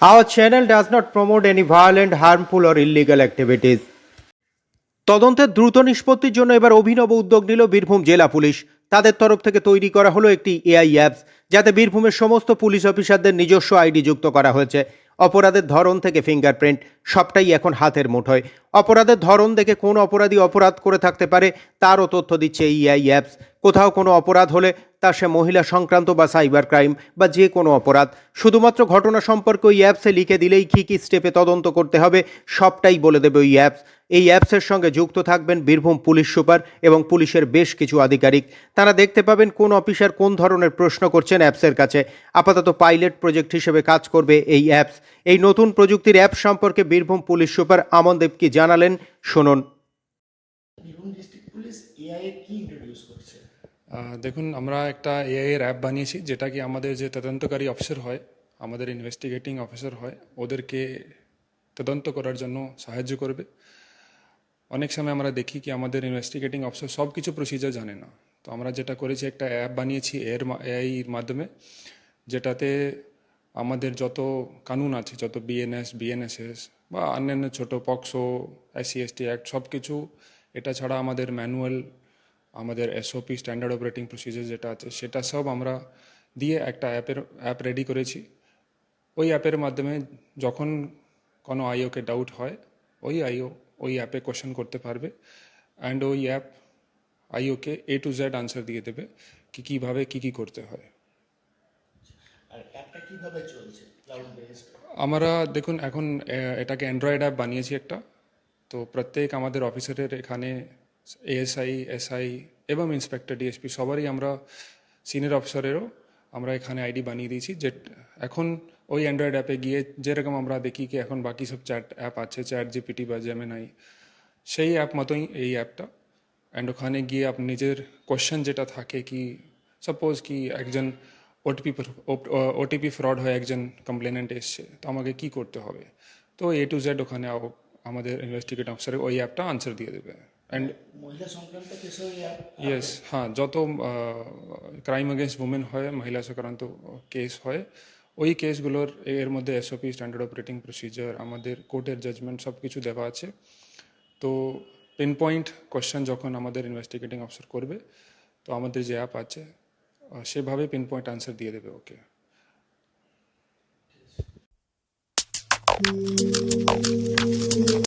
Our channel does not promote any violent, harmful, or illegal activities. তদন্তের দ্রুত নিষ্পত্তির জন্য এবার অভিনব উদ্যোগ নিল বীরভূম জেলা পুলিশ। তাদের তরফ থেকে তৈরি করা হলো একটি এআই অ্যাপস যাতে বীরভূমের সমস্ত পুলিশ অফিসারদের নিজস্ব আইডি যুক্ত করা হয়েছে। অপরাধের ধরন থেকে ফিঙ্গারপ্রিন্ট সবটাই এখন হাতের মুঠোয়। অপরাধের ধরন দেখে কোন অপরাধী অপরাধ করে থাকতে পারে তারও তথ্য দিচ্ছে এই অ্যাপস। কোথাও কোনো অপরাধ হলে তা সে মহিলা সংক্রান্ত বা সাইবার ক্রাইম বা যে কোনো অপরাধ। শুধুমাত্র ঘটনা সম্পর্কে ওই অ্যাপসে লিখে দিলেই কী কী স্টেপে তদন্ত করতে হবে, সবটাই বলে দেবে ওই অ্যাপস এই অ্যাপসের সঙ্গে যুক্ত থাকবেন বীরভূম পুলিশ সুপার এবং পুলিশের বেশ কিছু আধিকারিক। তারা দেখতে পাবেন কোন অফিসার কোন ধরনের প্রশ্ন করছেন অ্যাপসের কাছে। আপাতত পাইলট প্রজেক্ট হিসেবে কাজ করবে এই অ্যাপস এই নতুন প্রযুক্তির অ্যাপ সম্পর্কে বীরভূম পুলিশ সুপার আমন দেব কি জানালেন, শুনুন। ডিস্ট্রিক্ট পুলিশ এআই কি ইন্ট্রোডিউস করছে? দেখুন, আমরা একটা এআই এর অ্যাপ বানিয়েছি, যেটা কি আমাদের যে তদন্তকারী অফিসার হয়, আমাদের ইনভেস্টিগেটিং অফিসার হয়, ওদেরকে তদন্ত করার জন্য সাহায্য করবে। অনেক সময় আমরা দেখি কি আমাদের ইনভেস্টিগেটিং অফিসার সব কিছু প্রসিজার জানে না। তো আমরা যেটা করেছি, একটা অ্যাপ বানিয়েছি এর এআই এর মাধ্যমে, যেটাতে আমাদের যত কানুন আছে, যত বিএনএস বিএনএসএস বা অন্যান্য ছোট পক্সো এসসি এসটি অ্যাক্ট সব কিছু এটা ছাড়া আমাদের ম্যানুয়াল আমাদের এসওপি স্ট্যান্ডার্ড অপারেটিং প্রসিজার যেটা আছে সেটা সব আমরা দিয়ে একটা অ্যাপের অ্যাপ রেডি করেছি। ওই অ্যাপের মাধ্যমে যখন কোনো আইওকে ডাউট হয় ওই আইও ওই অ্যাপে কোশ্চেন করতে পারবে অ্যান্ড ওই অ্যাপ আইওকে এ টু জেড আনসার দিয়ে দেবে কি কীভাবে কী কী করতে হয়। আমরা দেখুন এখন এটাকে অ্যান্ড্রয়েড অ্যাপ বানিয়েছি একটা। তো প্রত্যেক আমাদের অফিসারের এখানে এএসআই, এসআই এবং ইন্সপেক্টর ডিএসপি সবারই আমরা সিনিয়র অফিসারেরও আমরা এখানে আইডি বানিয়ে দিয়েছি যে এখন ওই অ্যান্ড্রয়েড অ্যাপে গিয়ে যেরকম আমরা দেখি কি এখন বাকি সব চ্যাট অ্যাপ আছে, চ্যাট জিপিটি বা জেমেনাই সেই অ্যাপ মতোই এই অ্যাপটা। অ্যান্ড ওখানে গিয়ে আপনি নিজের কোশ্চেন যেটা থাকে কি সাপোজ কি একজন ওটিপি ওটিপি ফ্রড হয়ে একজন কমপ্লেনেন্ট এসছে, তো আমাকে কি করতে হবে? তো এ টু জেড ওখানে আমাদের ইনভেস্টিগেট অফিসার ওই অ্যাপটা আনসার দিয়ে দেবে। অ্যান্ড ইয়েস হ্যাঁ যত ক্রাইম এগেনস্ট উমেন হয় মহিলা সংক্রান্ত কেস হয় ওই কেসগুলোর এর মধ্যে এসওপি স্ট্যান্ডার্ড অপারেটিং প্রসিজার আমাদের কোর্টের জাজমেন্ট সব কিছু দেওয়া আছে। তো পিন পয়েন্ট কোশ্চেন যখন আমাদের ইনভেস্টিগেটিং অফিসার করবে তো আমাদের যে অ্যাপ আছে সেভাবে পিন পয়েন্ট আনসার দিয়ে দেবে ওকে